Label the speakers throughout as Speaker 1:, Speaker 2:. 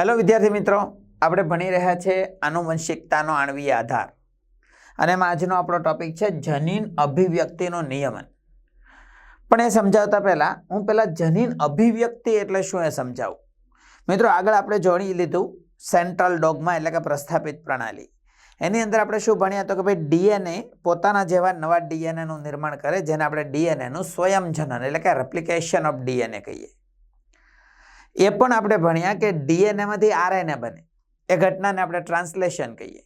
Speaker 1: Hello વિદ્યાર્થી મિત્રો. આપણે ભણી રહ્યા છે આનુવંશિકતાનો આણવીય આધાર. અને એમાં આજનો આપણો ટોપિક છે જનીન અભિવ્યક્તિનું નિયમન. પણ એ સમજાવતા પહેલાં હું પહેલાં જનીન અભિવ્યક્તિ એટલે શું એ સમજાવું. મિત્રો, આગળ આપણે જોડી લીધું સેન્ટ્રલ ડોગમાં એટલે કે પ્રસ્થાપિત પ્રણાલી. એની અંદર આપણે શું ભણ્યા તો કે ભાઈ ડીએનએ પોતાના જેવા નવા ડીએનએનું નિર્માણ કરે, જેને આપણે ડીએનએનું સ્વયંજનન એટલે કે રેપ્લિકેશન ઓફ ડીએનએ કહીએ. એ પણ આપણે ભણ્યા કે ડીએનએમાંથી આરએનએ બને. એ ઘટનાને આપણે ટ્રાન્સલેશન કહીએ.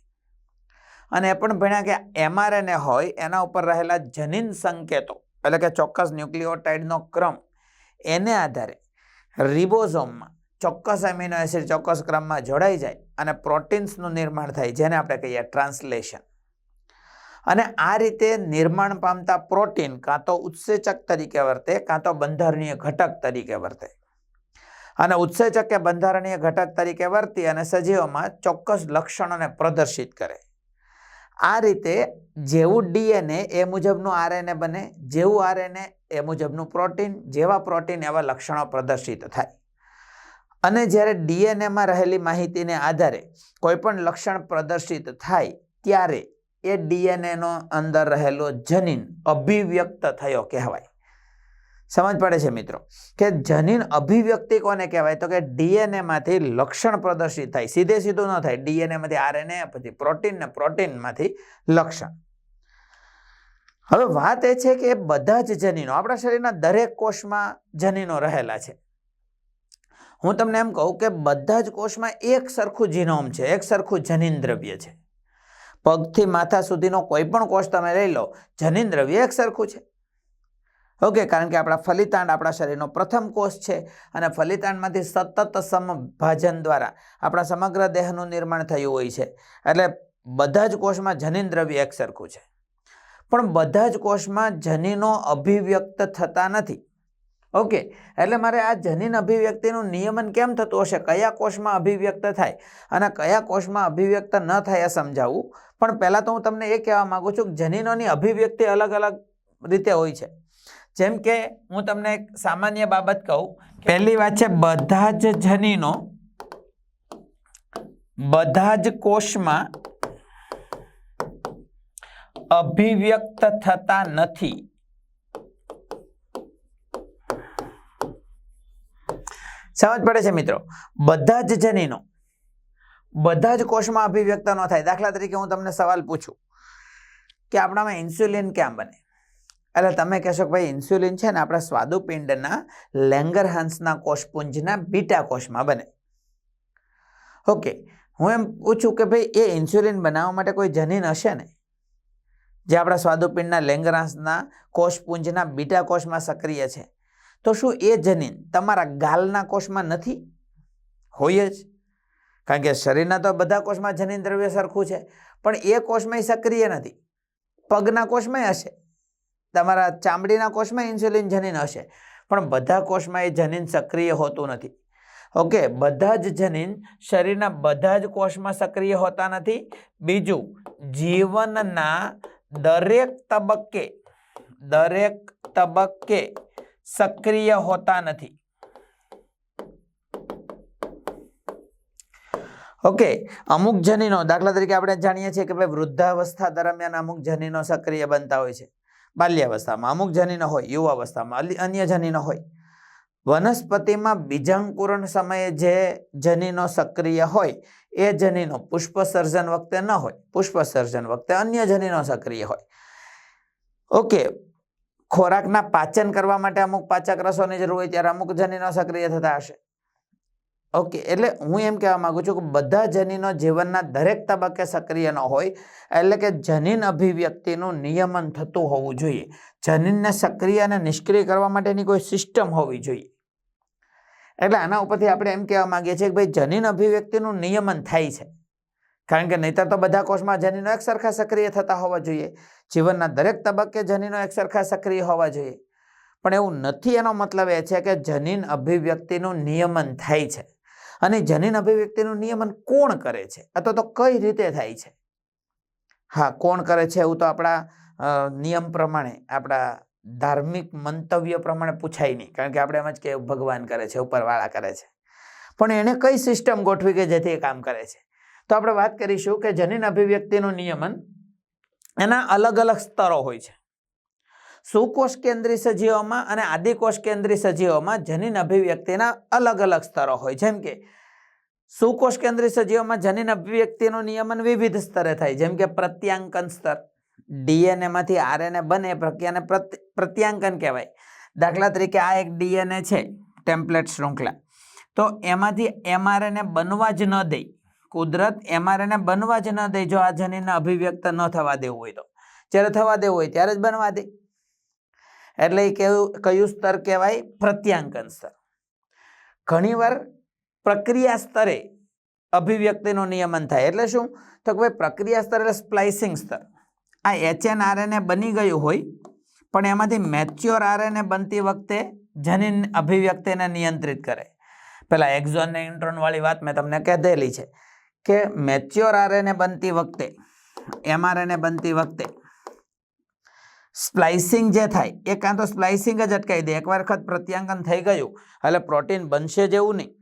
Speaker 1: અને એ પણ ભણ્યા કે એમઆરએનએ હોય, એના ઉપર રહેલા જનીન સંકેતો, એટલે કે ચોક્કસ ન્યુક્લિયોટાઇડનો ક્રમ, એને આધારે રિબોઝોમમાં ચોક્કસ એમિનો એસિડ ચોક્કસ ક્રમમાં જોડાઈ જાય અને પ્રોટીન્સનું નિર્માણ થાય, જેને આપણે કહીએ ટ્રાન્સલેશન. અને આ રીતે નિર્માણ પામતા પ્રોટીન કાં તો ઉત્સેચક તરીકે વર્તે, કાં તો બંધારણીય ઘટક તરીકે વર્તે. અને ઉત્સેચક કે બંધારણીય ઘટક તરીકે વર્તી અને સજીવોમાં ચોક્કસ લક્ષણોને પ્રદર્શિત કરે. આ રીતે જેવું ડીએનએ એ મુજબનું આરએનએ બને, જેવું આરએનએ એ મુજબનું પ્રોટીન, જેવા પ્રોટીન એવા લક્ષણો પ્રદર્શિત થાય. અને જ્યારે ડીએનએમાં રહેલી માહિતીને આધારે કોઈ પણ લક્ષણ પ્રદર્શિત થાય, ત્યારે એ ડીએનએનો અંદર રહેલો જનીન અભિવ્યક્ત થયો કહેવાય. સમજ પડે છે મિત્રો. કે જનીન અભિવ્યક્તિ કોને કહેવાય? તો કે ડીએનએ માંથી લક્ષણ પ્રદર્શિત થાય. સીધે સીધું ન થાય. ડીએનએ માંથી આરએનએ, પછી પ્રોટીન ને પ્રોટીનમાંથી લક્ષણ. હવે વાત એ છે કે બધા જ જનીનો, આપણા શરીરના દરેક કોષમાં જનીનો રહેલા છે. હું તમને એમ કહું કે બધા જ કોષમાં એક સરખું જીનોમ છે, એક સરખું જનીન દ્રવ્ય છે. પગથી માથા સુધીનો કોઈ પણ કોષ તમે લઈ લો, જનીન દ્રવ્ય એક સરખું છે. ઓકે, કારણ કે આપણા ફલિતાંડ આપણા શરીરનો પ્રથમ કોષ છે અને ફલિતાંડમાંથી સતત સમભાજન દ્વારા આપણા સમગ્ર દેહનું નિર્માણ થયું હોય છે. એટલે બધા જ કોષમાં જનીન દ્રવ્ય એક સરખું છે. પણ બધા જ કોષમાં જનીનો અભિવ્યક્ત થતા નથી. ઓકે, એટલે મારે આ જનીન અભિવ્યક્તિનું નિયમન કેમ થતું હશે? કયા કોષમાં અભિવ્યક્ત થાય અને કયા કોષમાં અભિવ્યક્ત ન થાય સમજાવવું પણ પહેલાં તો હું તમને એ કહેવા માગું છું કે જનીનોની અભિવ્યક્તિ અલગ અલગ રીતે હોય છે. જેમ કે હું તમને એક સામાન્ય બાબત કહું પહેલી વાત છે, બધા જ જનીનો, બધા જ કોષમાં અભિવ્યક્ત થતા નથી. સમજ પડે છે મિત્રો? બધા જ જનીનો, બધા જ કોષમાં અભિવ્યક્ત ન થાય. દાખલા તરીકે હું તમને સવાલ પૂછું કે આપણામાં ઇન્સ્યુલિન કેમ બને? એટલે તમે કહેશો કે ભાઈ ઇન્સ્યુલિન છે ને આપણા સ્વાદુપિંડના લેંગરહાન્સના કોષપુંજના બીટા કોષમાં બને. ઓકે, હું એમ પૂછું કે ભાઈ એ ઇન્સ્યુલિન બનાવવા માટે કોઈ જનીન હશે ને? જે આપણા સ્વાદુપિંડના લેંગરહાન્સના કોષપુંજના બીટા કોષમાં સક્રિય છે. તો શું એ જનીન તમારા ગાલના કોષમાં નથી? હોય જ. કારણ કે શરીરના તો બધા કોષમાં જનીન દ્રવ્ય સરખું છે, પણ એ કોષમાં સક્રિય નથી. પગના કોષમાં હશે. તમારા ચામડીના કોષમાં ઇન્સ્યુલિન જનીન હશે. પણ બધા કોષમાં એ જનીન સક્રિય હોતું નથી. ઓકે, બધા જ જનીન શરીરના બધા જ કોષમાં સક્રિય હોતા નથી. બીજું, જીવનના દરેક તબક્કે દરેક તબક્કે સક્રિય હોતા નથી. ઓકે, અમુક જનીનો, દાખલા તરીકે આપણે જાણીએ છીએ કે ભાઈ વૃદ્ધાવસ્થા દરમિયાન અમુક જનીનો સક્રિય બનતા હોય છે. બાલ્યાવસ્થામાં, અમુક જનીનો હોય, યુવાવસ્થામાં અન્ય જનીનો હોય. વનસ્પતિમાં બીજાંકુરણ સમયે જે જનીનો સક્રિય હોય, એ જનીનો પુષ્પ સર્જન વખતે ન હોય પુષ્પ સર્જન વખતે અન્ય જનીનો સક્રિય હોય. ઓકે, ખોરાકના પાચન કરવા માટે અમુક પાચક રસોની જરૂર હોય ત્યારે અમુક જનીનો સક્રિય થતા હશે. ઓકે એટલે હું એમ કહેવા માંગુ છું કે બધા જનીનો જીવનના દરેક તબક્કે સક્રિય ન હોય, એટલે કે જનીન અભિવ્યક્તિનું નિયમન થતું હોવું જોઈએ. જનીનને સક્રિય અને નિષ્ક્રિય કરવા માટેની કોઈ સિસ્ટમ હોવી જોઈએ. એટલે આના ઉપરથી આપણે એમ કહેવા માંગીએ છીએ કે ભાઈ, જનીન અભિવ્યક્તિનું નિયમન થાય છે. કારણ કે નહીતર તો બધા કોષમાં જનીનો એક સરખા સક્રિય થતા હોવા જોઈએ. જીવનના દરેક તબક્કે જનીનો એક સરખા સક્રિય હોવા જોઈએ. પણ એવું નથી, એનો મતલબ એ છે કે જનીન અભિવ્યક્તિનું નિયમન થાય છે. અને જનીન અભિવ્યક્તિનું નિયમન કોણ કરે છે? અથવા તો કઈ રીતે થાય છે? હા, કોણ કરે છે એવું તો આપણા નિયમ પ્રમાણે, આપણા ધાર્મિક મંતવ્ય પ્રમાણે પૂછાય નહીં. કારણ કે આપણે એમ જ કે ભગવાન કરે છે, ઉપરવાળા કરે છે. પણ એણે કઈ સિસ્ટમ ગોઠવી કે જેથી એ કામ કરે છે? તો આપણે વાત કરીશું કે જનીન અભિવ્યક્તિનું નિયમન એના અલગ અલગ સ્તરો હોય છે. સુકોષ કેન્દ્રી સજીવોમાં અને આદિકોષ કેન્દ્રી સજીવોમાં જનીન અભિવ્યક્તિના અલગ અલગ સ્તરો હોય. જેમ કે સુકોષ કેન્દ્રી સજીવોમાં જનીન અભિવ્યક્તિનું નિયમન વિવિધ સ્તરે થાય. જેમ કે પ્રત્યાંકન સ્તર. ડીએનએમાંથી આરએનએ બને પ્રક્રિયાને પ્રત્ય- પ્રત્યાંકન કહેવાય. દાખલા તરીકે આ એક ડીએનએ છે, ટેમ્પલેટ શૃંખલા. તો એમાંથી એમઆરએનએ બનવા જ ન દે કુદરત એમઆરએનએ બનવા જ ન દે જો આ જનીનને અભિવ્યક્ત ન થવા દેવું હોય તો. જ્યારે થવા દેવું હોય ત્યારે જ બનવા દે. એટલે એ કેવું, કયું સ્તર કહેવાય? પ્રત્યાંકન સ્તર. ઘણીવાર પ્રક્રિયા સ્તરે અભિવ્યક્તિનું નિયમન થાય. એટલે શું? તો કે ભાઈ પ્રક્રિયા સ્તર એટલે સ્પ્લાઇસિંગ સ્તર. આ એચએન આરએનએ બની ગયું હોય, પણ એમાંથી મેચ્યોર આરએનએ બનતી વખતે જનીન અભિવ્યક્તિને નિયંત્રિત કરે. પેલા એક્ઝોન ને ઇન્ટ્રોનવાળી વાત મેં તમને કહેલી છે કે મેચ્યોર આરએનએ બનતી વખતે એમઆરએનએ બનતી વખતે સ્પ્લાઇસિંગ જે થાય, એ કાં તો સ્પ્લાઇસિંગ જ અટકાવી દે. એકવાર વખત પ્રત્યાંકન થઈ ગયું, એટલે પ્રોટીન બનશે જેવું નહીં.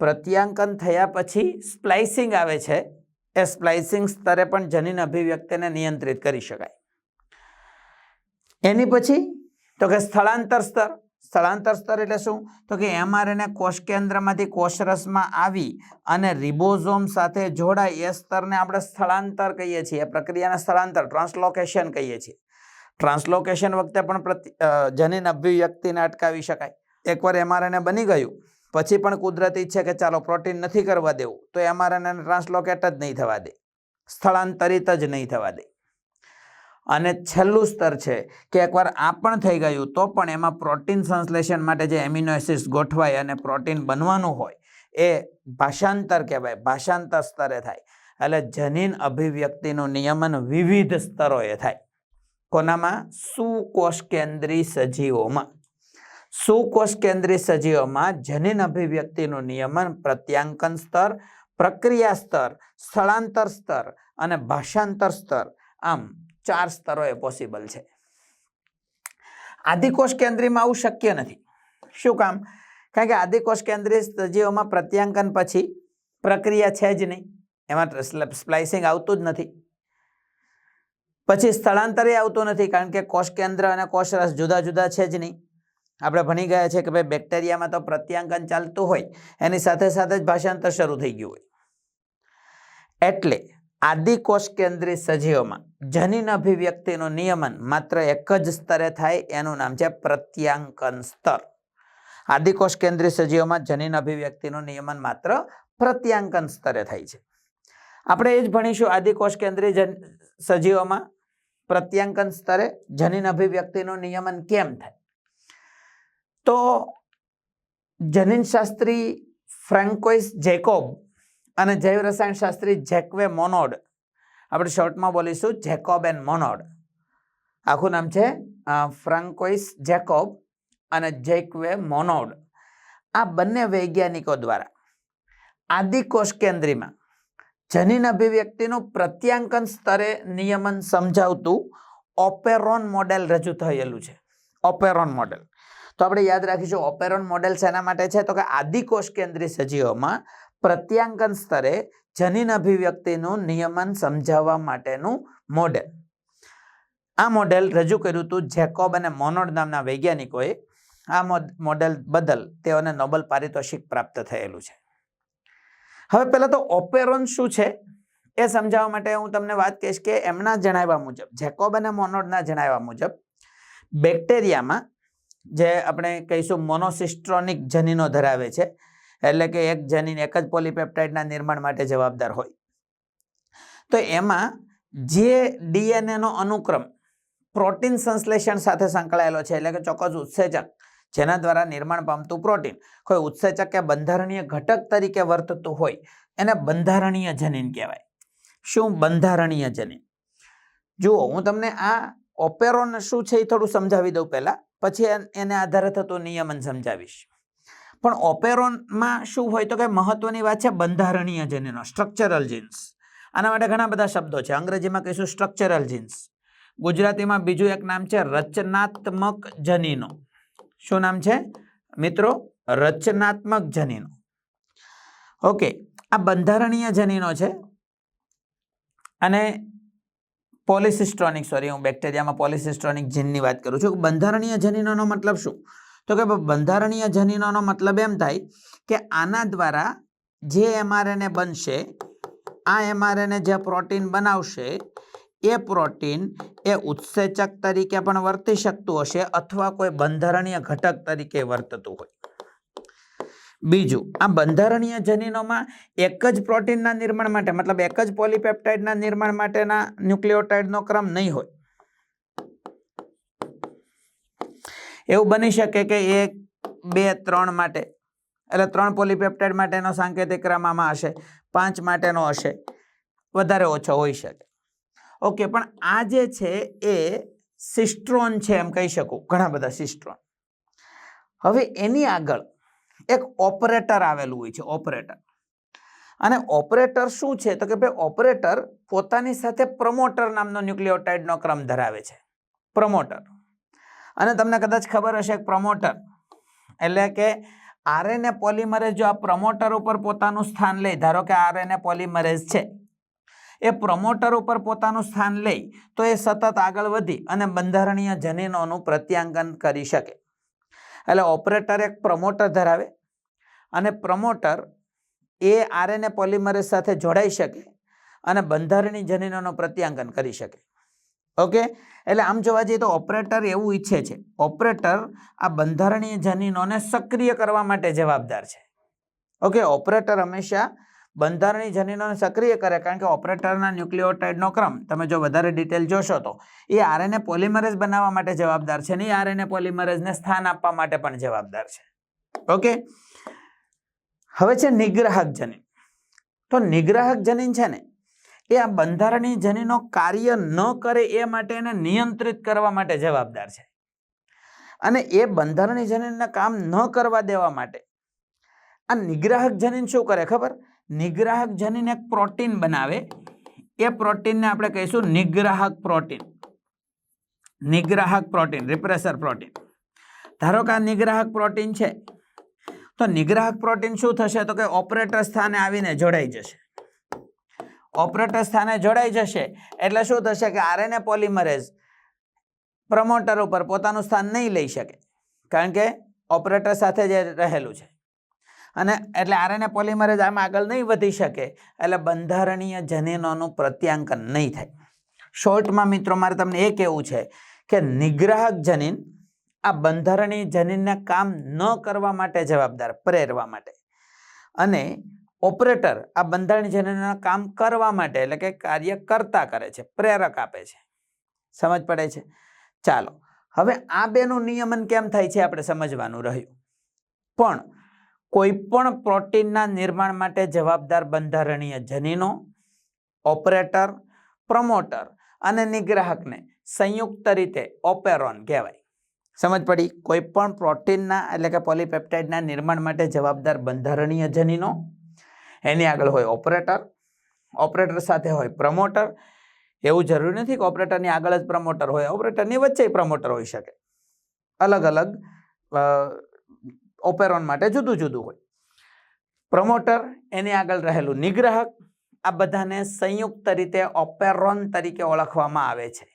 Speaker 1: પ્રત્યાંકન થયા પછી સ્પ્લાઇસિંગ આવે છે, એ સ્પ્લાઇસિંગ સ્તરે પણ જનીન અભિવ્યક્તિને નિયંત્રિત કરી શકાય. એની પછી, તો કે સ્થળાંતર સ્તર. સ્થળાંતર સ્તર એટલે શું? તો કે એમઆરએનએ કોષ કેન્દ્રમાંથી કોષરસમાં આવી અને રિબોઝોમ સાથે જોડાય, એ સ્તરને આપણે સ્થળાંતર કહીએ છીએ. એ પ્રક્રિયાને સ્થળાંતર, ટ્રાન્સલોકેશન કહીએ છીએ. ટ્રાન્સલોકેશન વખતે પણ જનીન અભિવ્યક્તિને અટકાવી શકાય. એકવાર એમઆરએનએ બની ગયું, પછી પણ કુદરતી છે કે ચાલો પ્રોટીન નથી કરવા દેવું, તો એમઆરએનએને ટ્રાન્સલોકેટ જ નહીં થવા દે. સ્થળાંતરિત જ નહીં થવા દે. અને છેલ્લું સ્તર છે કે એકવાર આ પણ થઈ ગયું, તો પણ એમાં પ્રોટીન સંશ્લેષણ માટે જે એમિનોસિસ ગોઠવાય અને પ્રોટીન બનવાનું હોય, એ ભાષાંતર કહેવાય, ભાષાંતર સ્તરે થાય. એટલે જનીન અભિવ્યક્તિનું નિયમન વિવિધ સ્તરોએ થાય. કોનામાં? સુકોષ કેન્દ્રી સજીવોમાં. સુકોષ કેન્દ્રી સજીવોમાં જનીન અભિવ્યક્તિનું નિયમન, પ્રત્યાંકન સ્તર, પ્રક્રિયા સ્તર, સ્થળાંતર સ્તર અને ભાષાંતર સ્તર. આમ ચાર સ્તરોએ પોસિબલ છે. આદિકોષ કેન્દ્રીમાં આવું શક્ય નથી. શું કામ? કારણ કે આદિકોષ કેન્દ્રી સજીવોમાં પ્રત્યાંકન પછી પ્રક્રિયા છે જ નહીં. એમાં સ્પ્લાઇસિંગ આવતું જ નથી. પછી સ્થળાંતરે આવતું નથી, કારણ કે કોષ કેન્દ્ર અને કોષરસ જુદા જુદા છે જ નહીં. આપણે ભણી ગયા છે કે ભાઈ બેક્ટેરિયામાં તો પ્રત્યાંકન ચાલતું હોય, એની સાથે સાથે જ ભાષાંતર શરૂ થઈ ગયું હોય. એટલે આદિકોષ કેન્દ્રી સજીવોમાં જનીન અભિવ્યક્તિનું નિયમન માત્ર એક જ સ્તરે થાય, એનું નામ છે પ્રત્યાંકન સ્તર. આદિકોષ કેન્દ્રી સજીવોમાં જનીન અભિવ્યક્તિનું નિયમન માત્ર પ્રત્યાંકન સ્તરે થાય છે. આપણે એ જ ભણીશું આદિકોષ કેન્દ્રી સજીવોમાં પ્રત્યાંકન સ્તરે જનીન અભિવ્યક્તિનું નિયમન કેમ થાય? તો જનીનશાસ્ત્રી ફ્રેન્કોઇસ જેકોબ અને જૈવ રસાયણશાસ્ત્રી જેકવે મોનોડ, આપણે શોર્ટમાં બોલીશું, જેકોબ એન્ડ મોનોડ. આખું નામ છે ફ્રાન્કોઇસ જેકોબ અને જેકવે મોનોડ. આ બંને વૈજ્ઞાનિકો દ્વારા આદિકોષ કેન્દ્રીમાં જનીન અભિવ્યક્તિનું પ્રત્યાંકન સ્તરે નિયમન સમજાવતું ઓપેરોન મોડેલ રજૂ થયેલું છે. Operon model. તો આપણે યાદ રાખીશું, ઓપેરોન મોડેલ શેના માટે છે? તો કે આદિકોષ કેન્દ્રી સજીવોમાં પ્રત્યાંકન સ્તરે જનીન અભિવ્યક્તિનું નિયમન સમજાવવા માટેનું મોડેલ. આ મોડેલ રજૂ કર્યું હતું જેકોબ અને મોનોડ નામના વૈજ્ઞાનિકોએ. આ મોડ- મોડેલ બદલ તેઓને નોબલ પારિતોષિક પ્રાપ્ત થયેલું છે. હવે પહેલાં તો ઓપેરોન શું છે? એ સમજાવવા માટે હું તમને વાત કહીશ કે એમના જણાવ્યા મુજબ, જેકોબ અને મોનોડના જણાવ્યા મુજબ, બેક્ટેરિયામાં જે આપણે કહીશું મોનોસિસ્ટ્રોનિક જનીનો ધરાવે છે, એટલે કે એક જનીન એક જ પોલીપેપ્ટાઇડના નિર્માણ માટે જવાબદાર હોય. તો એમાં જે ડીએનએનો અનુક્રમ, પ્રોટીન સંશ્લેષણ સાથે સંકળાયેલો છે, એટલે કે ચોક્કસ ઉત્સેચક જેના દ્વારા નિર્માણ પામતું પ્રોટીન કોઈ ઉત્સેચક કે બંધારણીય ઘટક તરીકે વર્તતું હોય. એને બંધારણીય જનીન કહેવાય. શું બંધારણીય જનીન? જુઓ, હું તમને આ ઓપેરોન શું છે એ થોડું સમજાવી દઉં પહેલાં, પછી એને આધારે થતું નિયમન સમજાવીશ. પણ ઓપેરોનમાં શું હોય તો કે મહત્વની વાત છે બંધારણીય જનીનો સ્ટ્રક્ચરલ જીન્સ આના માટે ઘણા બધા શબ્દો છે. અંગ્રેજીમાં કહીશું સ્ટ્રક્ચરલ જીન્સ ગુજરાતીમાં બીજું એક નામ છે રચનાત્મક જનીનો. શું નામ છે? મિત્રો, રચનાત્મક જનીનો. ઓકે આ બંધારણીય જનીનો છે. અને પોલિસિસ્ટ્રોનિક સોરી હું બેક્ટેરિયામાં પોલિસિસ્ટ્રોનિક જીનની વાત કરું છું. બંધારણીય જનીનોનો મતલબ શું? તો કે બંધારણીય જનીનોનો મતલબ એમ થાય કે આના દ્વારા જે એમઆરએનએ બનશે, આ એમઆરએનએ જે પ્રોટીન બનાવશે એ પ્રોટીન એ ઉત્સેચક તરીકે પણ વર્તી શકતું હશે અથવા કોઈ બંધારણીય ઘટક તરીકે વર્તતું હોય. બીજું, આ બંધારણીય જનીનોમાં એક જ પ્રોટીનના નિર્માણ માટે, મતલબ એક જ પોલીપેપ્ટાઇડના નિર્માણ માટેના ન્યુક્લિયોટાઇડનો ક્રમ નહીં હોય. એવું બની શકે કે એક, બે, ત્રણ માટે, એટલે ત્રણ પોલીપેપ્ટાઇડ માટેનો સાંકેતિક ક્રમ આમાં હશે, પાંચ માટેનો હશે, વધારે ઓછો હોઈ શકે. ઓકે, પણ આ જે છે એ સિસ્ટ્રોન છે એમ કહી શકું, ઘણા બધા સિસ્ટ્રોન. હવે એની આગળ એક ઓપરેટર આવેલું હોય છે, ઓપરેટર. અને ઓપરેટર શું છે? તો કે ભાઈ ઓપરેટર પોતાની સાથે પ્રમોટર નામનો ન્યુક્લિયોટાઇડનો ક્રમ ધરાવે છે. પ્રમોટર. અને તમને કદાચ ખબર હશે પ્રમોટર. એટલે કે આરએનએ પોલિમરેઝ જો આ પ્રમોટર ઉપર પોતાનું સ્થાન લે, ધારો કે આરએનએ પોલિમરેઝ છે એ પ્રમોટર ઉપર પોતાનું સ્થાન લે તો એ સતત આગળ વધી અને બંધારણીય જનીનોનું પ્રત્યાંકન કરી શકે. એટલે ઓપરેટર એક પ્રમોટર ધરાવે અને પ્રમોટર એ આરએનએ પોલિમરેઝ સાથે જોડાઈ શકે અને બંધારણીય જનીનોનું પ્રત્યાંકન કરી શકે. ઓકે? એટલે આમ જોવા જઈએ તો ઓપરેટર એવું ઈચ્છે છે. ઓપરેટર આ બંધારણીય જનીનોને સક્રિય કરવા માટે જવાબદાર છે. ઓકે? ઓપરેટર હંમેશા બંધારણીય જનીનોને સક્રિય કરે, કારણ કે ઓપરેટરના ન્યુક્લિયોટાઇડનો ક્રમ, તમે જો વધારે ડિટેલ જોશો તો, એ આરએનએ પોલિમરેઝ બનાવવા માટે જવાબદાર છે ને આરએનએ પોલિમરેઝને સ્થાન આપવા માટે પણ જવાબદાર છે. ઓકે હવે છે નિગ્રાહક જનીન. તો નિગ્રાહક જનીન છે ને, એ આ બંધારણીય જનીનો કાર્ય ન કરે એ માટે એને નિયંત્રિત કરવા માટે જવાબદાર છે. અને એ બંધારણીય જનીનના કામ ન કરવા દેવા માટે આ નિગ્રાહક જનીન શું કરે ખબર? નિગ્રાહક જનીન એક પ્રોટીન બનાવે. એ પ્રોટીનને આપણે કહીશું નિગ્રાહક પ્રોટીન. નિગ્રાહક પ્રોટીન, રિપ્રેસર પ્રોટીન. ધારો કે આ નિગ્રાહક પ્રોટીન છે, તો નિગ્રાહક પ્રોટીન શું થશે? તો કે ઓપરેટર સ્થાને આવીને જોડાઈ જશે. ઓપરેટર સ્થાને જોડાઈ જશે, એટલે શું થશે કે આરએનએ પોલિમરેઝ પ્રમોટર ઉપર પોતાનું સ્થાન નહીં લઈ શકે. કારણ કે ઓપરેટર સાથે જે રહેલું છે. અને એટલે આરએનએ પોલિમરેઝ આમ આગળ નહીં વધી શકે, એટલે બંધારણીય જનીનોનું પ્રત્યાંકન નહીં થાય. શોર્ટમાં મિત્રો, મારે તમને એ કહેવું છે કે નિગ્રાહક જનીન આ બંધારણીય જનીનને કામ ન કરવા માટે જવાબદાર, પ્રેરવા માટે. અને ઓપરેટર આ બંધારણીય જનીનના કામ કરવા માટે એટલે કે કાર્ય કરતા કરે છે, પ્રેરક આપે છે. સમજ પડે છે? ચાલો, હવે આ બેનું નિયમન કેમ થાય છે? આપણે સમજવાનું રહ્યું. પણ કોઈ પણ પ્રોટીનના નિર્માણ માટે જવાબદાર બંધારણીય જનીનો, ઓપરેટર, પ્રમોટર અને નિગ્રાહકને સંયુક્ત રીતે ઓપેરોન કહેવાય. સમજ પડી? કોઈપણ પ્રોટીનના એટલે કે પોલીપેપ્ટાઇડના નિર્માણ માટે જવાબદાર બંધારણીય જનીનો. એની આગળ હોય ઓપરેટર. ઓપરેટર સાથે હોય પ્રમોટર. એવું જરૂરી નથી કે ઓપરેટરની આગળ જ પ્રમોટર હોય. ઓપરેટરની વચ્ચે પ્રમોટર હોઈ શકે. અલગ અલગ ઓપેરોન માટે જુદું જુદું હોય. પ્રમોટર એની આગળ રહેલું નિગ્રાહક, આ બધાને સંયુક્ત રીતે ઓપેરોન તરીકે ઓળખવામાં આવે છે.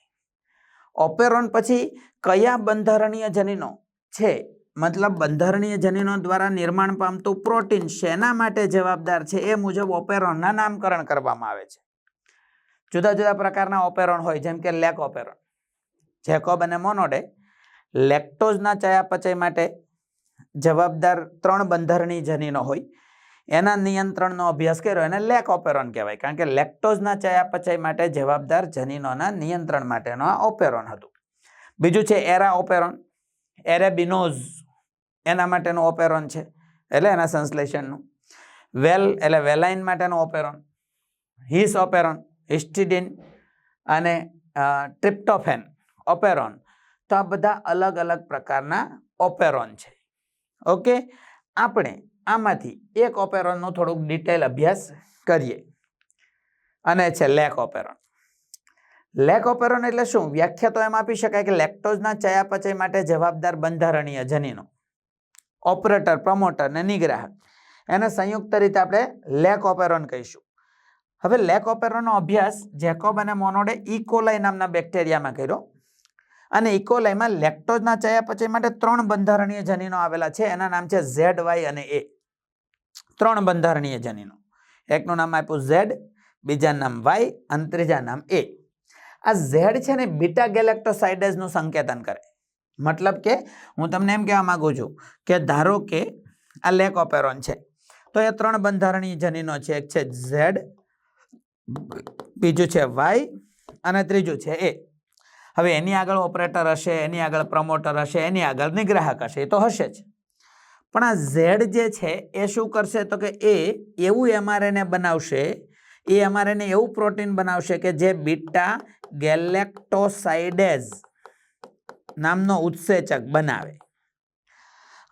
Speaker 1: ઓપેરોન પછી કયા બંધારણીય જનીનો? છે, મતલબ બંધારણીય જનીનો દ્વારા નિર્માણ પામતું પ્રોટીન શેના માટે જવાબદાર છે એ મુજબ ઓપેરોનના નામકરણ કરવામાં આવે છે. જુદા જુદા પ્રકારના ઓપેરોન હોય, જેમ કે લેક ઓપેરોન જેકોબ અને મોનોડે લેક્ટોઝના ચયાપચય માટે જવાબદાર ત્રણ બંધારણી જનીનો હોય, એના નિયંત્રણનો અભ્યાસ કર્યો એને લેક ઓપેરોન કહેવાય, કારણ કે લેક્ટોઝના ચયાપચય માટે જવાબદાર જનીનોના નિયંત્રણ માટેનો આ ઓપેરોન હતું. બીજું છે એરા ઓપેરોન. એરેબિનોઝ એના માટેનું ઓપેરોન છે, એટલે એના સંશ્લેષણનું. વેલ એટલે વેલાઇન માટેનું ઓપેરોન, હિસ ઓપેરોન, હિસ્ટિડિન અને ટ્રિપ્ટોફેન ઓપેરોન. તો આ બધા અલગ અલગ પ્રકારના ઓપેરોન છે. ઓકે? આપણે આમાંથી એક ઓપેરોનનો થોડુંક ડિટેલ અભ્યાસ કરીએ. અને છે લેક ઓપેરોન. લેક ઓપેરોન એટલે શું? વ્યાખ્યા તો એમ આપી શકાય કે લેક્ટોઝના ચયાપચય માટે જવાબદાર બંધારણીય જનીનો. ઓપરેટર, પ્રમોટર ને નિગ્રાહક. એને સંયુક્ત રીતે આપણે લેક ઓપેરોન કહીશું. હવે લેક ઓપેરોનનો અભ્યાસ જેકોબ અને મોનોડે ઇકોલાઈ નામના બેક્ટેરિયામાં કર્યો. અને ઇકોલાઈમાં લેક્ટોઝના ચયાપચય માટે ત્રણ બંધારણીય જનીનો આવેલા છે. એના નામ છે ઝેડ, વાય અને એ. ત્રણ બંધારણીય જનીનો. એકનું નામ આપ્યું ઝેડ બીજા નામ વાય, અને ત્રીજા નામ એ. આ ઝેડ છે ને બીટા ગેલેક્ટોસાઇડેઝનું સંકેતન કરે. મતલબ કે હું તમને એમ કહેવા માગું છું કે ધારો કે આ લેક ઓપેરોન છે, તો એ ત્રણ બંધારણીય જનીનો છે. એક છે ઝેડ, બીજું છે વાય અને ત્રીજું છે એ. હવે એની આગળ ઓપરેટર હશે, એની આગળ પ્રમોટર હશે, એની આગળ નિગ્રાહક હશે, એ તો હશે જ. પણ આ ઝેડ જે છે, એ શું કરશે? તો કે એ એવું એમઆરએને બનાવશે, એ એમઆરએને એવું પ્રોટીન બનાવશે કે જે બીટા ગેલેક્ટોસાઇડેઝ નામનો ઉત્સેચક બનાવે.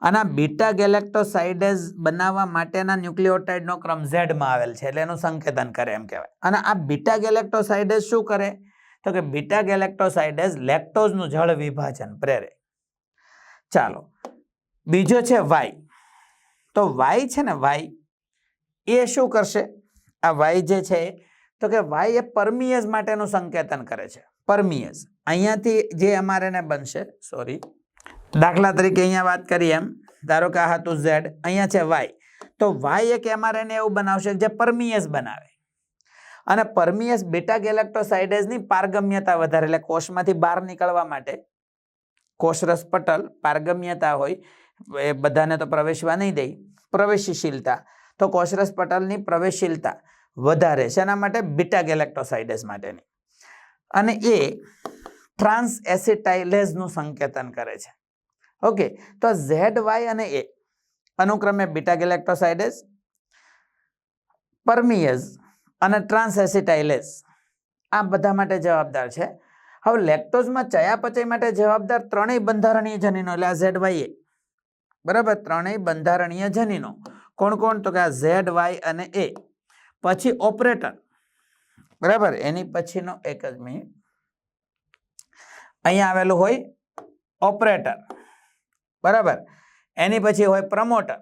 Speaker 1: અને આ બીટા ગેલેક્ટોસાઇડેઝ બનાવવા માટેના ન્યુક્લિયોટાઇડનો ક્રમ ઝેડમાં આવેલ છે, એટલે એનું સંકેતન કરે એમ કહેવાય. અને આ બીટા ગેલેક્ટોસાઇડેઝ શું કરે? તો કે બીટા ગેલેક્ટોસાઇડેઝ લેક્ટોઝનું જળ વિભાજન, પ્રેરે. ચાલો, બીજો છે વાય તો વાય છે ને વાય એ શું કરશે? આ વાય જે છે, તો કે વાય એ પરમિયઝ માટેનું સંકેતન કરે છે. પરમિયઝ અહીંયાથી જે અમારે બનશે સોરી દાખલા તરીકે અહીંયા વાત કરીએ એમ. ધારો કે આ હતું ઝેડ અહીંયા છે વાય તો વાય એક એમઆરએનએ એવું બનાવશે જે પરમિયસ બનાવે. અને પરમિયસ બીટા ગેલેક્ટોસાઇડેઝની પારગમ્યતા વધારે, એટલે કોષમાંથી બહાર નીકળવા માટે કોષરસ પટલ પારગમ્યતા હોય, એ બધાને તો પ્રવેશવા નહીં દે, પ્રવેશશીલતા. તો કોષરસ પટલની પ્રવેશશીલતા વધારે શેના માટે બીટા ગેલેક્ટોસાઇડેઝ માટેની. અને એ ટ્રાન્સ એસિટાઇલેઝનું સંકેતન કરે છે. ઓકે, તો ઝેડ, વાય અને એ અનુક્રમે બીટા ગેલેક્ટોસાઇડેઝ પરમિયઝ અને ટ્રાન્સએસિટાઇલેસ આ બધા માટે જવાબદાર છે. હવે લેક્ટોઝમાં ચયાપચય માટે જવાબદાર ત્રણેય બંધારણીય જનીનો, એટલે આ ઝેડ વાય બરાબર? ત્રણેય બંધારણીય જનીનો. કોણ કોણ? તો કે આ ઝેડ વાય અને એ. પછી ઓપરેટર. બરાબર? એની પછીનો એક જ મિનિટ. અહીંયા આવેલું હોય ઓપરેટર. બરાબર? એની પછી હોય પ્રમોટર.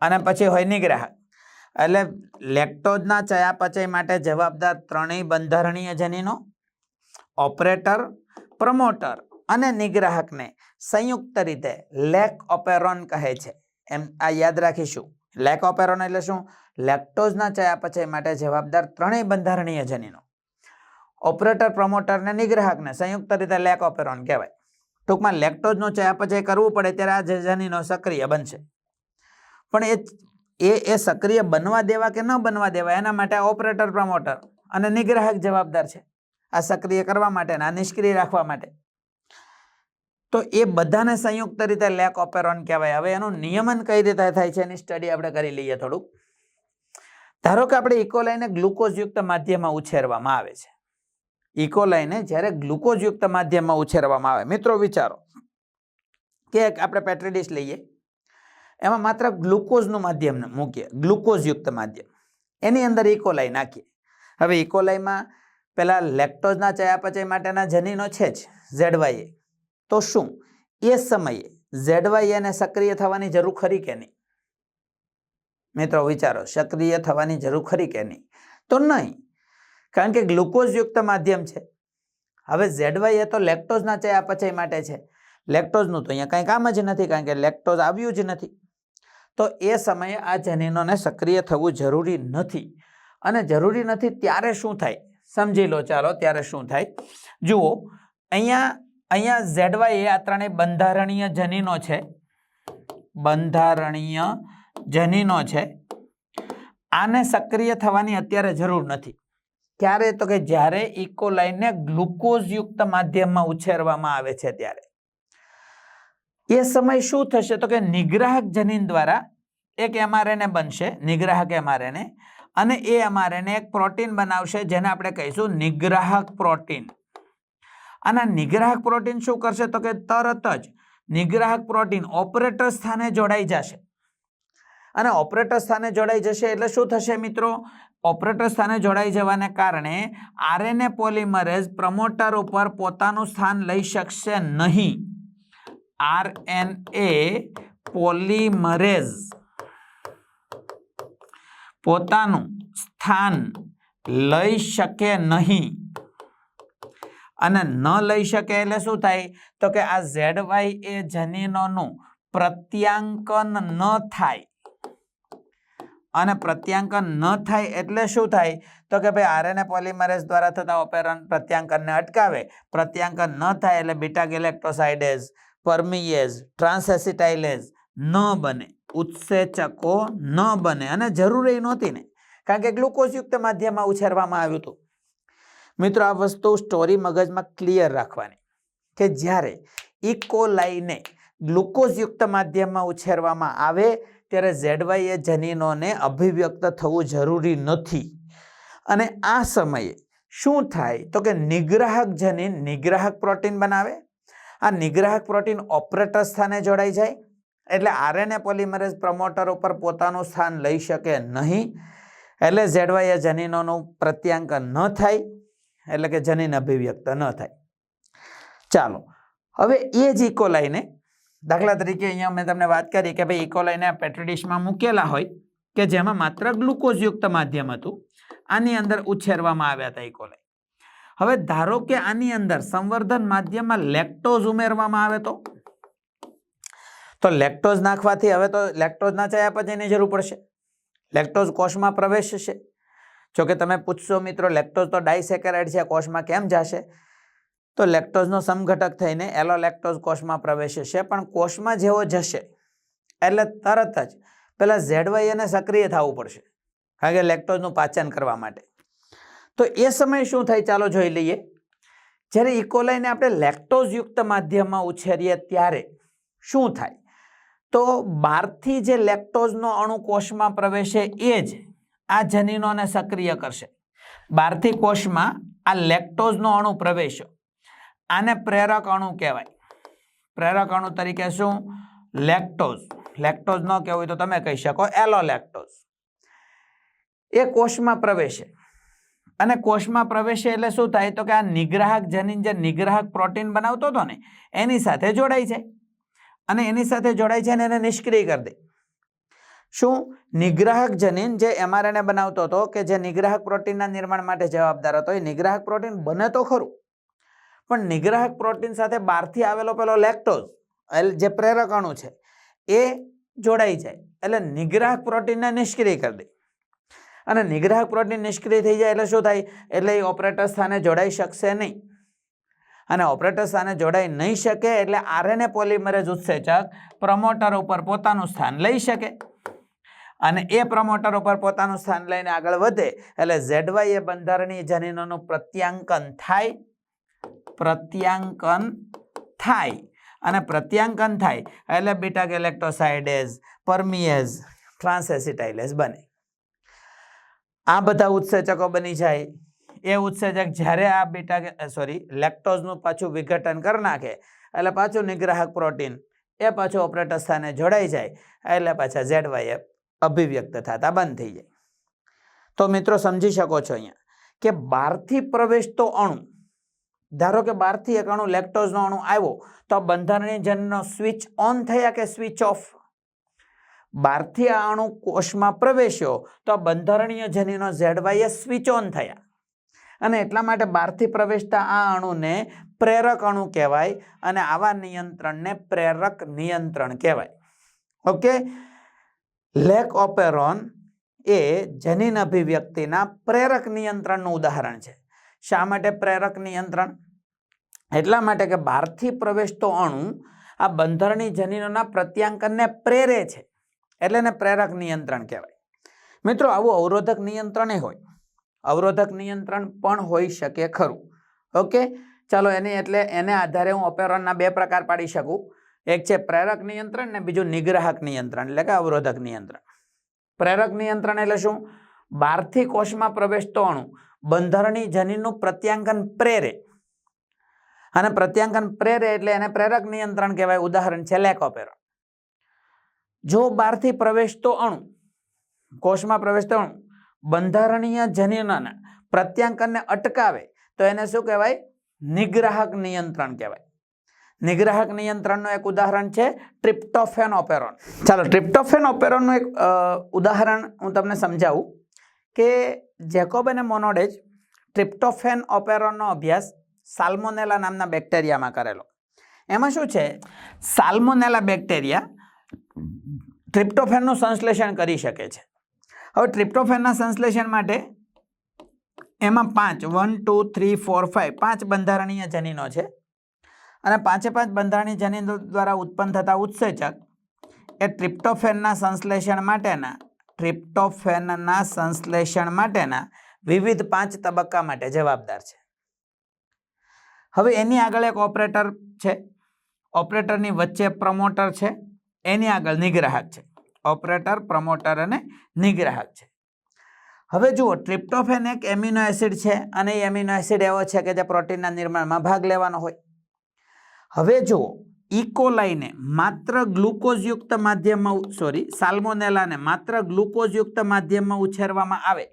Speaker 1: અને પછી હોય નિગ્રાહક. એટલે લેક્ટોઝના ચયાપચય માટે જવાબદાર ત્રણેય બંધારણીય જનીનો, ઓપરેટર, પ્રમોટર અને નિગ્રાહકને સંયુક્ત રીતે લેક ઓપેરોન કહે છે. એમ આ યાદ રાખીશું. લેક ઓપેરોન એટલે શું? લેક્ટોઝના ચયાપચય માટે જવાબદાર ત્રણેય બંધારણીય જનીનો. ઓપરેટર, પ્રમોટર ને નિગ્રાહકને સંયુક્ત રીતે લેક ઓપેરોન કહેવાય. ટૂંકમાં લેક્ટોઝનો ચયાપચય કરવું પડે ત્યારે આ જનીનો સક્રિય બનશે. પણ એ એ એ સક્રિય બનવા દેવા કે ન બનવા દેવા, એના માટે ઓપરેટર પ્રમોટર અને નિગ્રાહક જવાબદાર છે. આ સક્રિય કરવા માટે આ નિષ્ક્રિય રાખવા માટે. તો એ બધાને સંયુક્ત રીતે લેક ઓપેરોન કહેવાય. હવે એનું નિયમન કઈ રીતે થાય છે એની સ્ટડી આપણે કરી લઈએ થોડુંક. ધારો કે આપણે ઇકોલાઈને ગ્લુકોઝયુક્ત માધ્યમમાં ઉછેરવામાં આવે છે. ઇકોલાઈને જ્યારે ગ્લુકોઝયુક્ત માધ્યમમાં ઉછેરવામાં આવે, મિત્રો વિચારો. કે આપણે પેટ્રીડિશ લઈએ. એમાં માત્ર ગ્લુકોઝનું માધ્યમ મૂકીએ, ગ્લુકોઝયુક્ત માધ્યમ. એની અંદર ઇકોલાઈ નાખીએ. હવે ઇકોલાઈમાં પેલા લેક્ટોઝના ચયાપચય માટેના જનીનો છે જ, ઝેડવાઈએ. તો શું? એ સમયે ઝેડવાઈ એને સક્રિય થવાની જરૂર ખરી કે નહીં? મિત્રો, વિચારો, સક્રિય થવાની જરૂર ખરી કે નહીં? તો નહીં, કારણ કે ગ્લુકોઝયુક્ત માધ્યમ છે. હવે ઝેડવાઈ એ તો લેક્ટોઝના ચયાપચય માટે છે. લેક્ટોઝનું તો અહીંયા કંઈ કામ જ નથી, કારણ કે લેક્ટોઝ આવ્યું જ નથી. તો એ સમયે આ જનીનોને સક્રિય થવું જરૂરી નથી. અને જરૂરી નથી ત્યારે શું થાય? સમજી લો ચાલો ત્યારે શું થાય? જુઓ, અહીંયા અહીંયા ઝેડવાય એ આ ત્રણેય બંધારણીય જનીનો છે. બંધારણીય જનીનો છે. આને સક્રિય થવાની અત્યારે જરૂર નથી. ક્યારે? તો કે જ્યારે ઇકોલાઈને ગ્લુકોઝયુક્ત માધ્યમમાં ઉછેરવામાં આવે છે ત્યારે. એ સમય શું થશે? તો કે નિગ્રાહક જનીન દ્વારા એક એમઆરએનએ બનશે, નિગ્રાહક એમઆરએનએ. અને એ એમઆરએનએ એક પ્રોટીન બનાવશે, જેને આપણે કહીશું નિગ્રાહક પ્રોટીન. અને નિગ્રાહક પ્રોટીન શું કરશે? તો કે તરત જ નિગ્રાહક પ્રોટીન ઓપરેટર સ્થાને જોડાઈ જશે. અને ઓપરેટર સ્થાને જોડાઈ જશે એટલે શું થશે મિત્રો? ઓપરેટર સ્થાને જોડાઈ જવાને કારણે આરએનએ પોલિમરેઝ પ્રમોટર ઉપર પોતાનું સ્થાન લઈ શકશે નહીં. RNA polymerase. પોતાનું સ્થાન લઈ શકે નહીં. અને ન લઈ શકે એટલે શું થાય? તો કે આ ઝેડ વાય એ જનીનોનું પ્રત્યાંકન ન થાય. અને પ્રત્યાંકન ન થાય એટલે શું થાય? તો કે ભાઈ આરએનએ પોલિમરેઝ દ્વારા થતા ઓપેરન પ્રત્યાંકનને અટકાવે. પ્રત્યાંકન ન થાય એટલે બીટા ગેલેક્ટોસાઇડેઝ. પરમિયેઝ ટ્રાન્સેસિટાઇલેઝ ન બને ઉત્સેચકો ન બને અને જરૂરી નહોતી ને. કારણ કે ગ્લુકોઝયુક્ત માધ્યમમાં ઉછેરવામાં આવ્યું હતું. મિત્રો આ વસ્તુ સ્ટોરી મગજમાં ક્લિયર રાખવાની કે જ્યારે ઇકોલાઈને ગ્લુકોઝયુક્ત માધ્યમમાં ઉછેરવામાં આવે ત્યારે ઝેડવાઈ એ જનીનોને અભિવ્યક્ત થવું જરૂરી નથી. અને આ સમયે શું થાય? તો કે નિગ્રાહક જનીન નિગ્રાહક પ્રોટીન બનાવે આ નિગ્રાહક પ્રોટીન ઓપરેટર સ્થાને જોડાઈ જાય. એટલે આરએનએ પોલિમરેઝ પ્રમોટર ઉપર પોતાનું સ્થાન લઈ શકે નહીં. એટલે ઝેડવાય જનીનોનું પ્રત્યાંકન ન થાય, એટલે કે જનીન અભિવ્યક્ત ન થાય. ચાલો, હવે એ જ ઇકોલાઈને દાખલા તરીકે અહીંયા મેં તમને વાત કરી કે ભાઈ ઇકોલાઈને પેટ્રીડિશમાં મૂકેલા હોય કે જેમાં માત્ર ગ્લુકોઝયુક્ત માધ્યમ હતું, આની અંદર ઉછેરવામાં આવ્યા હતા ઇકોલાઈ હવે ધારો કે આની અંદર સંવર્ધન માધ્યમમાં લેક્ટોઝ ઉમેરવામાં આવે તો? તો લેક્ટોઝ નાખવાથી હવે તો લેક્ટોઝ ના ચાયા પછી એની જરૂર પડશે. લેક્ટોઝ કોષમાં પ્રવેશશે. જો કે તમે પૂછશો મિત્રો લેક્ટોઝ તો ડાયસેકેરાઇડ છે, કોષમાં કેમ જશે? તો લેક્ટોઝનો સમઘટક થઈને એલો લેક્ટોઝ કોષમાં પ્રવેશશે, પણ કોષમાં જેવો જશે, એટલે તરત જ પહેલાં ઝેડવાઈ એને સક્રિય થવું પડશે. કારણ કે લેક્ટોઝનું પાચન કરવા માટે. તો એ સમયે શું થાય? ચાલો જોઈ લઈએ. જ્યારે ઇકોલાઈને આપણે લેક્ટોઝયુક્ત માધ્યમમાં ઉછેરીએ ત્યારે શું થાય? તો બહારથી જે લેક્ટોઝનો અણુ કોષમાં પ્રવેશે એ જ આ જનીનોને સક્રિય કરશે. બહારથી કોષમાં આ લેક્ટોઝનો અણુ પ્રવેશ્યો. આને પ્રેરક અણુ કહેવાય. પ્રેરક અણુ તરીકે શું? લેક્ટોઝ લેક્ટોઝ ન કહેવું તો તમે કહી શકો. એલો લેક્ટોઝ એ કોષમાં પ્રવેશે. અને કોષમાં પ્રવેશે એટલે શું થાય? તો કે આ નિગ્રાહક જનીન જે નિગ્રાહક પ્રોટીન બનાવતો હતો ને, એની સાથે જોડાઈ જાય અને એની સાથે જોડાય છે અને એને નિષ્ક્રિય કરી દે. શું? નિગ્રાહક જનીન જે એમઆરએનએ બનાવતો હતો કે જે નિગ્રાહક પ્રોટીનના નિર્માણ માટે જવાબદાર હતો, એ નિગ્રાહક પ્રોટીન બને તો ખરું. પણ નિગ્રાહક પ્રોટીન સાથે બહારથી આવેલો પેલો લેક્ટોઝ જે પ્રેરક અણુ છે, એ જોડાઈ જાય. એટલે નિગ્રાહક પ્રોટીનને નિષ્ક્રિય કરી દે. અને નિગ્રાહક પ્રોટીન નિષ્ક્રિય થઈ જાય એટલે શું થાય? એટલે એ ઓપરેટર સ્થાને જોડાઈ શકશે નહીં. અને ઓપરેટર સ્થાને જોડાઈ નહીં શકે એટલે આરએનએ પોલિમરેજ ઉત્સેચક પ્રમોટર ઉપર પોતાનું સ્થાન લઈ શકે. અને એ પ્રમોટર ઉપર પોતાનું સ્થાન લઈને આગળ વધે એટલે ઝેડવાઈ એ બંધારણીય જનીનોનું પ્રત્યાંકન થાય. પ્રત્યાંકન થાય. અને પ્રત્યાંકન થાય એટલે બીટા ગેલેક્ટોસાઇડેઝ પરમિએઝ ટ્રાન્સેસિટાઇલેઝ બને. આ બધા ઉત્સેચકો બની જાય. એ ઉત્સેચક જ્યારે આ બીટા સોરી લેક્ટોઝનું પાછું વિઘટન કરી નાખે, એટલે પાછું નિગ્રાહક પ્રોટીન એ પાછું ઓપરેટર સ્થાને જોડાઈ જાય, એટલે પાછા ઝેડ વાય અભિવ્યક્ત થતા બંધ થઈ જાય. તો મિત્રો સમજી શકો છો અહીંયા કે બહારથી પ્રવેશતો અણુ, ધારો કે બહારથી એક અણુ લેક્ટોઝનો અણુ આવ્યો, તો બંધારણીય જનનો સ્વિચ ઓન થયા કે સ્વિચ ઓફ બહારથી આ અણુ કોષમાં પ્રવેશ્યો તો બંધારણીય જનીનો ઝેડવાય સ્વિચ ઓન થયા. અને એટલા માટે બહારથી પ્રવેશતા આ અણુને પ્રેરક અણુ કહેવાય અને આવા નિયંત્રણને પ્રેરક નિયંત્રણ કહેવાય. ઓકે લેક ઓપેરોન એ જનીન અભિવ્યક્તિના પ્રેરક નિયંત્રણનું ઉદાહરણ છે. શા માટે પ્રેરક નિયંત્રણ? એટલા માટે કે બહારથી પ્રવેશતો અણુ આ બંધારણી જનીનોના પ્રત્યાંકનને પ્રેરે છે. એટલે એને પ્રેરક નિયંત્રણ કહેવાય. મિત્રો, આવું અવરોધક નિયંત્રણ હોય. અવરોધક નિયંત્રણ પણ હોઈ શકે ખરું. ઓકે ચાલો, એની એટલે એને આધારે હું ઓપેરોનના બે પ્રકાર પાડી શકું. એક છે પ્રેરક નિયંત્રણ ને બીજું નિગ્રાહક નિયંત્રણ, એટલે કે અવરોધક નિયંત્રણ. પ્રેરક નિયંત્રણ એટલે શું? બહારથી કોષમાં પ્રવેશતો અણુ બંધારણીય જનીનનું પ્રત્યાંકન પ્રેરે. અને પ્રત્યાંકન પ્રેરે એટલે એને પ્રેરક નિયંત્રણ કહેવાય. ઉદાહરણ છે લેકોપેરોન જો બહારથી પ્રવેશતો અણુ, કોષમાં પ્રવેશતો અણુ, બંધારણીય જનીનોના પ્રત્યાંકનને અટકાવે, તો એને શું કહેવાય? નિગ્રાહક નિયંત્રણ કહેવાય. નિગ્રાહક નિયંત્રણનું એક ઉદાહરણ છે ટ્રિપ્ટોફેન ઓપેરોન. ચાલો, ટ્રિપ્ટોફેન ઓપેરોનનું એક ઉદાહરણ હું તમને સમજાવું કે જેકોબ અને મોનોડેજ ટ્રિપ્ટોફેન ઓપેરોનનો અભ્યાસ સાલ્મોનેલા નામના બેક્ટેરિયામાં કરેલો. એમાં શું છે? સાલ્મોનેલા બેક્ટેરિયા ટ્રિપ્ટોફેનનું સંશ્લેષણ કરી શકે છે. હવે ટ્રિપ્ટોફેનના સંશ્લેષણ માટે એમાં પાંચ, one, two, three, four five પાંચ બંધારણીય જનીનો છે. અને પાંચે પાંચ બંધારણીય જનીનો દ્વારા ઉત્પન્ન થતા ઉત્સેચક એ ટ્રિપ્ટોફેનના સંશ્લેષણ માટેના ટ્રિપ્ટોફેનના સંશ્લેષણ માટેના વિવિધ પાંચ તબક્કા માટે જવાબદાર છે. હવે એની આગળ એક ઓપરેટર છે. ઓપરેટરની વચ્ચે પ્રમોટર છે. એની આગળ નિગ્રાહક છે. ઓપરેટર, પ્રમોટર અને નિગ્રાહક છે. હવે જુઓ ટ્રિપ્ટોફેન એક એમિનો એસિડ છે અને એમિનો એસિડ એવો છે કે જે પ્રોટીનના નિર્માણમાં ભાગ લેવાનો હોય. હવે જુઓ ઇકોલાઈને માત્ર ગ્લુકોઝયુક્ત માધ્યમમાં સોરી, સાલ્મોનેલાને માત્ર ગ્લુકોઝયુક્ત માધ્યમમાં ઉછેરવામાં આવે.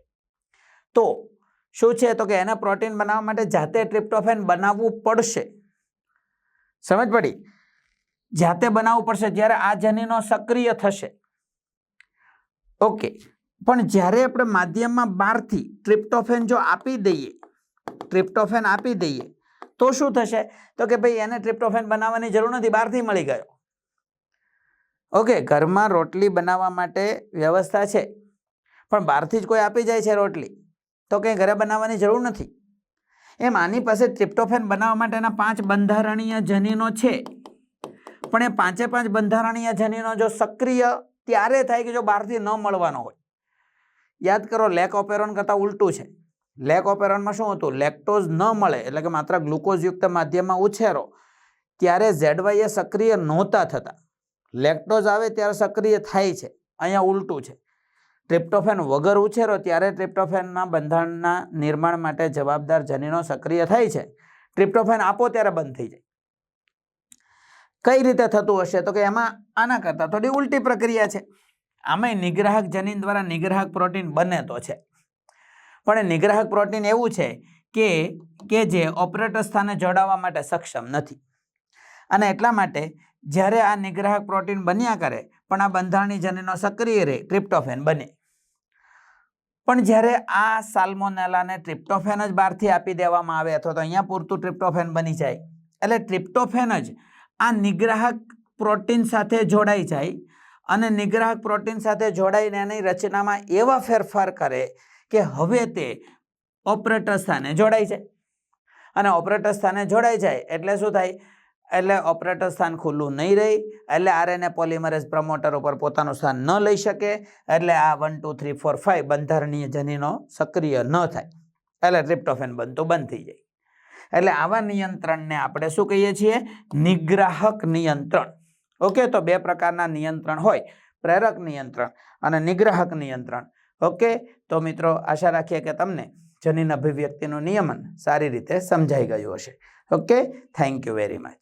Speaker 1: તો શું છે? તો કે એને પ્રોટીન બનાવવા માટે જાતે ટ્રિપ્ટોફેન બનાવવું પડશે. સમજ પડી? જાતે બનાવવું પડશે જ્યારે આ જનીનો સક્રિય થશે. ઓકે પણ જ્યારે આપણે માધ્યમમાં બહારથી ટ્રિપ્ટોફેન જો આપી દઈએ, ટ્રિપ્ટોફેન આપી દઈએ, તો શું થશે? તો કે ભાઈ એને ટ્રિપ્ટોફેન બનાવવાની જરૂર નથી, બહારથી મળી ગયો. ઓકે ઘરમાં રોટલી બનાવવા માટે વ્યવસ્થા છે, પણ બહારથી જ કોઈ આપી જાય છે રોટલી, તો કંઈ ઘરે બનાવવાની જરૂર નથી. એમ આની પાસે ટ્રિપ્ટોફેન બનાવવા માટેના પાંચ બંધારણીય જનીનો છે. પણ એ પાંચે પાંચ બંધારણીય જનીનો જો સક્રિય, ત્યારે થાય કે જો બહારથી ન મળવાનો હોય. યાદ કરો લેક ઓપેરોન કરતાં ઉલટું છે. લેક ઓપેરોનમાં શું હતું? લેક્ટોઝ ન મળે, એટલે કે માત્ર ગ્લુકોઝયુક્ત માધ્યમમાં ઉછેરો. ત્યારે ઝેડવાય સક્રિય નહોતા થતા. લેક્ટોઝ આવે ત્યારે સક્રિય થાય છે. અહીંયા ઉલટું છે. ટ્રિપ્ટોફેન વગર ઉછેરો, ત્યારે ટ્રિપ્ટોફેનના બંધારણના નિર્માણ માટે જવાબદાર જનીનો સક્રિય થાય છે. ટ્રિપ્ટોફેન આપો ત્યારે બંધ થઈ જાય. કઈ રીતે થતું હશે? તો કે એમાં આના કરતાં થોડી ઉલટી પ્રક્રિયા છે. આમાંય નિગ્રાહક જનીન દ્વારા નિગ્રાહક પ્રોટીન બને તો છે. પણ નિગ્રાહક પ્રોટીન એવું છે કે કે જે ઓપરેટર સ્થાને જોડાવા માટે સક્ષમ નથી. અને એટલા માટે જ્યારે આ નિગ્રાહક પ્રોટીન બન્યા કરે, પણ આ બંધારણી જનીનો સક્રિય રહે, ટ્રિપ્ટોફેન બને. પણ જ્યારે આ સાલ્મોનેલાને ટ્રિપ્ટોફેન જ બહારથી આપી દેવામાં આવે અથવા તો અહીંયા પૂરતું ટ્રિપ્ટોફેન બની જાય, એટલે ટ્રિપ્ટોફેન જ આ નિગ્રાહક પ્રોટીન સાથે જોડાઈ જાય અને નિગ્રાહક પ્રોટીન સાથે જોડાઈને એની રચનામાં એવા ફેરફાર કરે કે હવે તે ઓપરેટર સ્થાને જોડાઈ જાય. અને ઓપરેટર સ્થાને જોડાઈ જાય એટલે શું થાય? એટલે ઓપરેટર સ્થાન ખુલ્લું નહીં રહી, એટલે આરએનએ પોલિમરેઝ પ્રમોટર ઉપર પોતાનું સ્થાન ન લઈ શકે, એટલે આ one, two, three, four five બંધારણીય જનીનો સક્રિય ન થાય. એટલે ટ્રિપ્ટોફેન બનતું બંધ થઈ જાય. એટલે આવા નિયંત્રણને આપણે શું કહીએ છીએ? નિગ્રાહક નિયંત્રણ. ઓકે, તો બે પ્રકારના નિયંત્રણ હોય. પ્રેરક નિયંત્રણ અને નિગ્રાહક નિયંત્રણ. ઓકે, તો મિત્રો આશા રાખીએ કે તમને જનીન અભિવ્યક્તિનું નિયમન સારી રીતે સમજાઈ ગયું હશે. Okay, thank you very much.